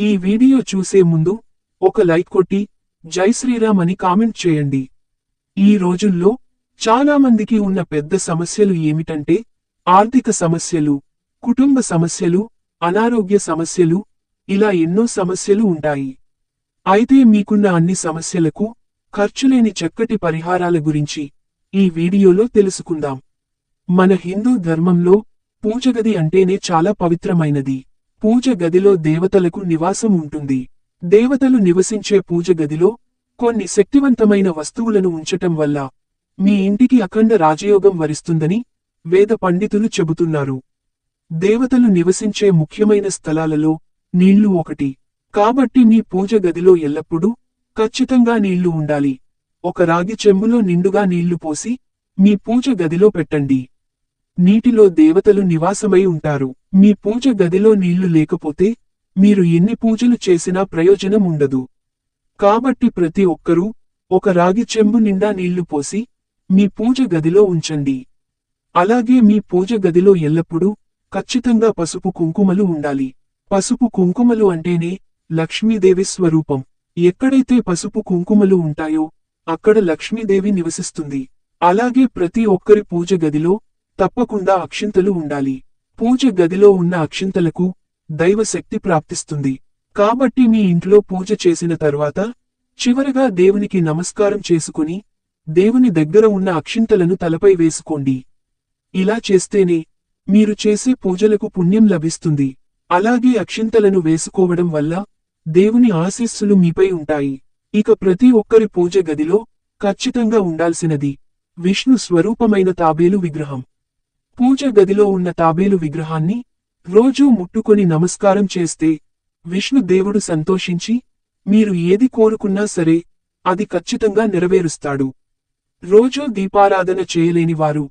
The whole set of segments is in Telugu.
ఈ వీడియో చూసే ముందు ఒక లైక్ కొట్టి జై శ్రీరామ్ అని కామెంట్ చేయండి. ఈ రోజుల్లో చాలామందికి ఉన్న పెద్ద సమస్యలు ఏమిటంటే ఆర్థిక సమస్యలు కుటుంబ సమస్యలు అనారోగ్య సమస్యలు ఇలా ఎన్నో సమస్యలు ఉంటాయి. అయితే మీకున్న అన్ని సమస్యలకు ఖర్చులేని చక్కటి పరిహారాల గురించి ఈ వీడియోలో తెలుసుకుందాం. మన హిందూ ధర్మంలో పూజగది అంటేనే చాలా పవిత్రమైనది. పూజ గదిలో దేవతలకు నివాసం ఉంటుంది. దేవతలు నివసించే పూజ గదిలో కొన్ని శక్తివంతమైన వస్తువులను ఉంచటం వల్ల మీ ఇంటికి అఖండ రాజయోగం వరిస్తుందని వేద పండితులు చెబుతున్నారు. దేవతలు నివసించే ముఖ్యమైన స్థలాలలో నీళ్ళు ఒకటి. కాబట్టి మీ పూజ గదిలో ఎల్లప్పుడూ ఖచ్చితంగా నీళ్ళు ఉండాలి. ఒక రాగి చెంబులో నిండుగా నీళ్ళు పోసి మీ పూజ గదిలో పెట్టండి. నీటిలో దేవతలు నివాసమై ఉంటారు. మీ పూజ గదిలో నీళ్ళు లేకపోతే మీరు ఎన్ని పూజలు చేసినా ప్రయోజనం ఉండదు. కాబట్టి ప్రతి ఒక్కరూ ఒక రాగి చెంబు నిండా నీళ్ళు పోసి మీ పూజ గదిలో ఉంచండి. అలాగే మీ పూజ గదిలో ఎల్లప్పుడూ ఖచ్చితంగా పసుపు కుంకుమలు ఉండాలి. పసుపు కుంకుమలు అంటేనే లక్ష్మీదేవి స్వరూపం. ఎక్కడైతే పసుపు కుంకుమలు ఉంటాయో అక్కడ లక్ష్మీదేవి నివసిస్తుంది. అలాగే ప్రతి ఒక్కరి పూజ గదిలో తప్పకుండా అక్షింతలు ఉండాలి. పూజ గదిలో ఉన్న అక్షింతలకు దైవశక్తి ప్రాప్తిస్తుంది. కాబట్టి మీ ఇంట్లో పూజ చేసిన తర్వాత చివరగా దేవునికి నమస్కారం చేసుకుని దేవుని దగ్గర ఉన్న అక్షింతలను తలపై వేసుకోండి. ఇలా చేస్తేనే మీరు చేసే పూజలకు పుణ్యం లభిస్తుంది. అలాగే అక్షింతలను వేసుకోవడం వల్ల దేవుని ఆశీస్సులు మీపై ఉంటాయి. ఇక ప్రతి ఒక్కరి పూజ గదిలో ఖచ్చితంగా ఉండాల్సినది విష్ణు స్వరూపమైన తాబేలు విగ్రహం. పూజ గదిలో ఉన్న తాబేలు విగ్రహాన్ని రోజూ ముట్టుకొని నమస్కారం చేస్తే విష్ణు దేవుడు సంతోషించి మీరు ఏది కోరుకున్నా సరే అది ఖచ్చితంగా నెరవేరుస్తాడు. రోజూ దీపారాధన చేయలేని వారు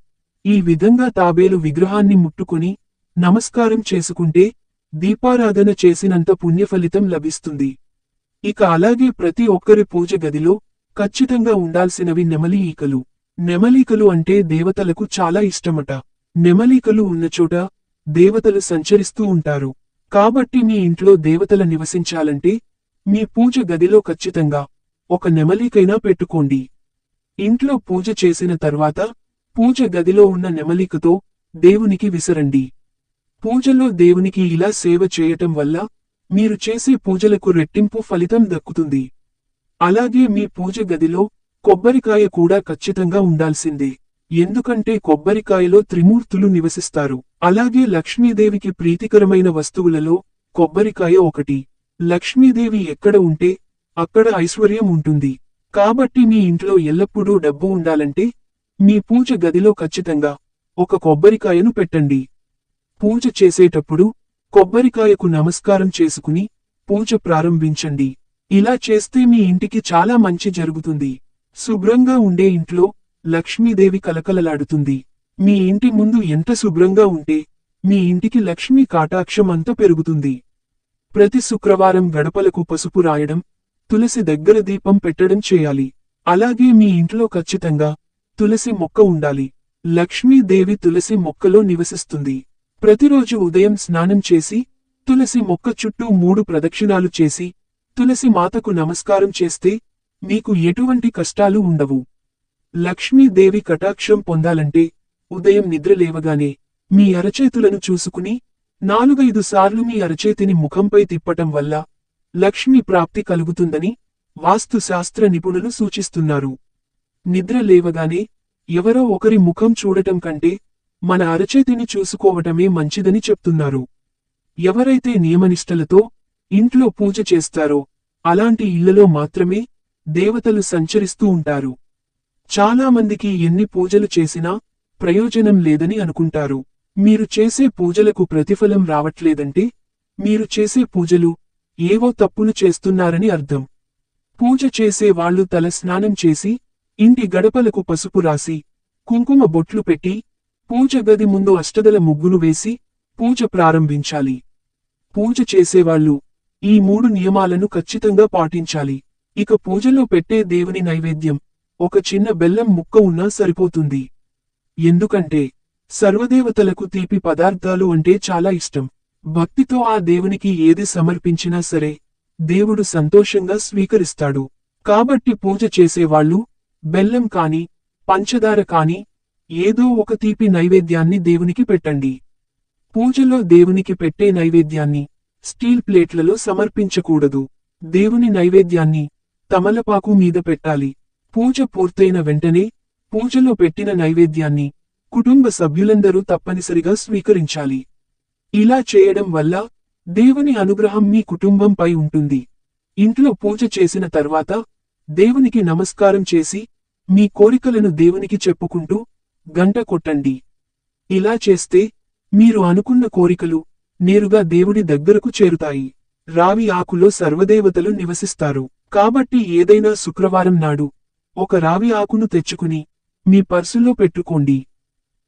ఈ విధంగా తాబేలు విగ్రహాన్ని ముట్టుకుని నమస్కారం చేసుకుంటే దీపారాధన చేసినంత పుణ్యఫలితం లభిస్తుంది. ఇక అలాగే ప్రతి ఒక్కరి పూజ గదిలో ఖచ్చితంగా ఉండాల్సినవి నెమలి ఈకలు. నెమలికలు అంటే దేవతలకు చాలా ఇష్టమట. నెమలికలు ఉన్నచోట దేవతలు సంచరిస్తూ ఉంటారు. కాబట్టి మీ ఇంట్లో దేవతల నివసించాలంటే మీ పూజ గదిలో ఖచ్చితంగా ఒక నెమలికైనా పెట్టుకోండి. ఇంట్లో పూజ చేసిన తర్వాత పూజ గదిలో ఉన్న నెమలికతో దేవునికి విసరండి. పూజలో దేవునికి ఇలా సేవ చేయటం వల్ల మీరు చేసే పూజలకు రెట్టింపు ఫలితం దక్కుతుంది. అలాగే మీ పూజ గదిలో కొబ్బరికాయ కూడా ఖచ్చితంగా ఉండాల్సిందే. ఎందుకంటే కొబ్బరికాయలో త్రిమూర్తులు నివసిస్తారు. అలాగే లక్ష్మీదేవికి ప్రీతికరమైన వస్తువులలో కొబ్బరికాయ ఒకటి. లక్ష్మీదేవి ఎక్కడ ఉంటే అక్కడ ఐశ్వర్యం ఉంటుంది. కాబట్టి మీ ఇంట్లో ఎల్లప్పుడూ డబ్బు ఉండాలంటే మీ పూజ గదిలో ఖచ్చితంగా ఒక కొబ్బరికాయను పెట్టండి. పూజ చేసేటప్పుడు కొబ్బరికాయకు నమస్కారం చేసుకుని పూజ ప్రారంభించండి. ఇలా చేస్తే మీ ఇంటికి చాలా మంచి జరుగుతుంది. శుభ్రంగా ఉండే ఇంట్లో లక్ష్మీదేవి కలకలలాడుతుంది. మీ ఇంటి ముందు ఎంత శుభ్రంగా ఉంటే మీ ఇంటికి లక్ష్మీ కాటాక్షం అంత పెరుగుతుంది. ప్రతి శుక్రవారం గడపలకు పసుపు రాయడం తులసి దగ్గర దీపం పెట్టడం చేయాలి. అలాగే మీ ఇంట్లో ఖచ్చితంగా తులసి మొక్క ఉండాలి. లక్ష్మీదేవి తులసి మొక్కలో నివసిస్తుంది. ప్రతిరోజు ఉదయం స్నానం చేసి తులసి మొక్క చుట్టూ మూడు ప్రదక్షిణాలు చేసి తులసి మాతకు నమస్కారం చేస్తే మీకు ఎటువంటి కష్టాలు ఉండవు. లక్ష్మీదేవి కటాక్షం పొందాలంటే ఉదయం నిద్ర లేవగానే మీ అరచేతులను చూసుకుని నాలుగైదు సార్లు మీ అరచేతిని ముఖంపై తిప్పటం వల్ల లక్ష్మీ ప్రాప్తి కలుగుతుందని వాస్తుశాస్త్ర నిపుణులు సూచిస్తున్నారు. నిద్ర లేవగానే ఎవరో ఒకరి ముఖం చూడటం కంటే మన అరచేతిని చూసుకోవటమే మంచిదని చెప్తున్నారు. ఎవరైతే నియమనిష్టలతో ఇంట్లో పూజ చేస్తారో అలాంటి ఇళ్ళలో మాత్రమే దేవతలు సంచరిస్తూ ఉంటారు. చాలా మందికి ఎన్ని పూజలు చేసినా ప్రయోజనం లేదని అనుకుంటారు. మీరు చేసే పూజలకు ప్రతిఫలం రావట్లేదంటే మీరు చేసే పూజలు ఏవో తప్పులు చేస్తున్నారని అర్థం. పూజ చేసే వాళ్ళు తల స్నానం చేసి ఇంటి గడపలకు పసుపు రాసి కుంకుమ బొట్లు పెట్టి పూజ గది ముందు అష్టదల ముగ్గులు వేసి పూజ ప్రారంభించాలి. పూజ చేసేవాళ్ళు ఈ మూడు నియమాలను ఖచ్చితంగా పాటించాలి. ఇక పూజలో పెట్టే దేవుని నైవేద్యం ఒక చిన్న బెల్లం ముక్క ఉన్నా సరిపోతుంది. ఎందుకంటే సర్వదేవతలకు తీపి పదార్థాలు అంటే చాలా ఇష్టం. భక్తితో ఆ దేవునికి ఏది సమర్పించినా సరే దేవుడు సంతోషంగా స్వీకరిస్తాడు. కాబట్టి పూజ చేసేవాళ్ళు బెల్లం కాని పంచదార కాని ఏదో ఒక తీపి నైవేద్యాన్ని దేవునికి పెట్టండి. పూజలో దేవునికి పెట్టే నైవేద్యాన్ని స్టీల్ ప్లేట్లలో సమర్పించకూడదు. దేవుని నైవేద్యాన్ని తమలపాకు మీద పెట్టాలి. పూజ పూర్తయిన వెంటనే పూజలో పెట్టిన నైవేద్యాన్ని కుటుంబ సభ్యులందరూ తప్పనిసరిగా స్వీకరించాలి. ఇలా చేయడం వల్ల దేవుని అనుగ్రహం మీ కుటుంబంపై ఉంటుంది. ఇంట్లో పూజ చేసిన తర్వాత దేవునికి నమస్కారం చేసి మీ కోరికలను దేవునికి చెప్పుకుంటూ గంట కొట్టండి. ఇలా చేస్తే మీరు అనుకున్న కోరికలు నేరుగా దేవుడి దగ్గరకు చేరుతాయి. రావి ఆకులో సర్వదేవతలు నివసిస్తారు. కాబట్టి ఏదైనా శుక్రవారం నాడు ఒక రావి ఆకును తెచ్చుకుని మీ పర్సులో పెట్టుకోండి.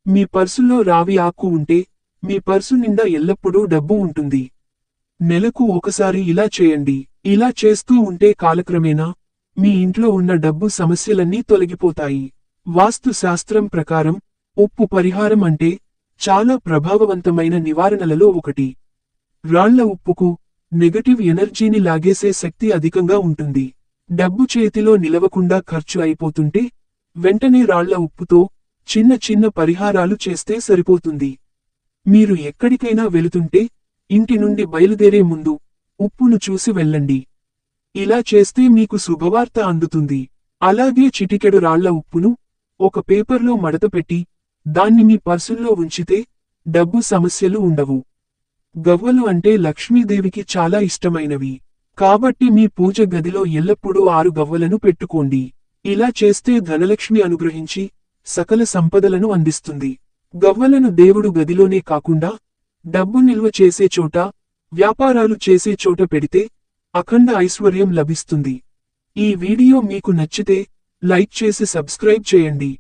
మీ పర్సులో రావి ఆకు ఉంటే మీ పర్సు నిండా ఎల్లప్పుడూ డబ్బు ఉంటుంది. నెలకు ఒకసారి ఇలా చేయండి. ఇలా చేస్తూ ఉంటే కాలక్రమేణా మీ ఇంట్లో ఉన్న డబ్బు సమస్యలన్నీ తొలగిపోతాయి. వాస్తు శాస్త్రం ప్రకారం ఉప్పు పరిహారం అంటే చాలా ప్రభావవంతమైన నివారణలలో ఒకటి. రాళ్ళ ఉప్పుకు నెగటివ్ ఎనర్జీని లాగేసే శక్తి అధికంగా ఉంటుంది. డబ్బు చేతిలో నిలవకుండా ఖర్చు అయిపోతుంటే వెంటనే రాళ్ళ ఉప్పుతో చిన్న చిన్న పరిహారాలు చేస్తే సరిపోతుంది. మీరు ఎక్కడికైనా వెళుతుంటే ఇంటి నుండి బయలుదేరే ముందు ఉప్పును చూసి వెళ్ళండి. ఇలా చేస్తే మీకు శుభవార్త అందుతుంది. అలాగే చిటికెడు రాళ్ళ ఉప్పును ఒక పేపర్లో మడతపెట్టి దాన్ని మీ పర్సుల్లో ఉంచితే డబ్బు సమస్యలు ఉండవు. గవ్వలు అంటే లక్ష్మీదేవికి చాలా ఇష్టమైనవి. కాబట్టి మీ పూజ గదిలో ఎల్లప్పుడూ ఆరు గవ్వలను పెట్టుకోండి. ఇలా చేస్తే ధనలక్ష్మి అనుగ్రహించి సకల సంపదలను అందిస్తుంది. గవ్వలను దేవుడు గదిలోనే కాకుండా డబ్బు నిల్వ చేసే చోట వ్యాపారాలు చేసే చోట పెడితే అఖండ ఐశ్వర్యం లభిస్తుంది. ఈ వీడియో మీకు నచ్చితే లైక్ చేసి సబ్స్క్రైబ్ చేయండి.